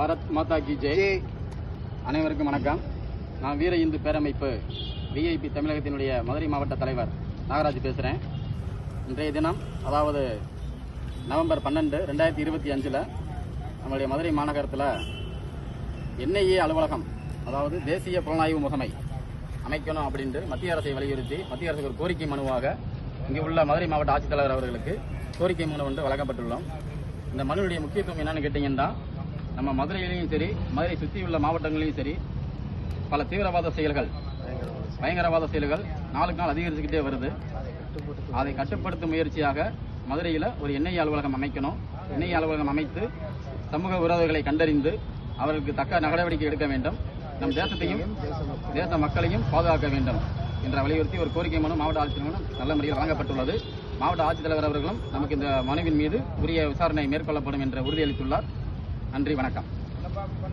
பாரத் மாதா கி ஜெய். அனைவருக்கும் வணக்கம். நான் வீர இந்து பேரமைப்பு விஐபி தமிழகத்தினுடைய மதுரை மாவட்ட தலைவர் நாகராஜ் பேசுகிறேன் இன்றைய தினம் அதாவது நவம்பர் பன்னெண்டு ரெண்டாயிரத்தி இருபத்தி அஞ்சில் நம்மளுடைய மதுரை மாநகரத்தில் என்ஐஏ அலுவலகம் அதாவது தேசிய புலனாய்வு முகமை அமைக்கணும் அப்படின்ட்டு மத்திய அரசை வலியுறுத்தி மத்திய அரசுக்கு ஒரு கோரிக்கை மனுவாக இங்கே உள்ள மதுரை மாவட்ட ஆட்சித்தலைவர் அவர்களுக்கு கோரிக்கை மனு ஒன்று வழங்கப்பட்டுள்ளோம். இந்த மனுவுடைய முக்கியத்துவம் என்னன்னு கேட்டிங்கன்னா நம்ம மதுரையிலையும் சரி மதுரை சுற்றியுள்ள மாவட்டங்களிலும் சரி பல தீவிரவாத செயல்கள் பயங்கரவாத செயல்கள் நாளுக்கு நாள் அதிகரிச்சுக்கிட்டே வருது. அதை கட்டுப்படுத்தும் முயற்சியாக மதுரையில் ஒரு எண்ணெய் அலுவலகம் அமைக்கணும். எண்ணெய் அலுவலகம் அமைத்து சமூக விரோதிகளை கண்டறிந்து அவர்களுக்கு தக்க நடவடிக்கை எடுக்க வேண்டும். நம் தேசத்தையும் தேச மக்களையும் பாதுகாக்க வேண்டும் என்ற வலியுறுத்தி ஒரு கோரிக்கை மனு மாவட்ட ஆட்சியர் நல்ல முறையில் வழங்கப்பட்டுள்ளது. மாவட்ட ஆட்சித்தலைவர் அவர்களும் நமக்கு இந்த மனுவின் மீது உரிய விசாரணை மேற்கொள்ளப்படும் என்ற உறுதியளித்துள்ளார். நன்றி வணக்கம்.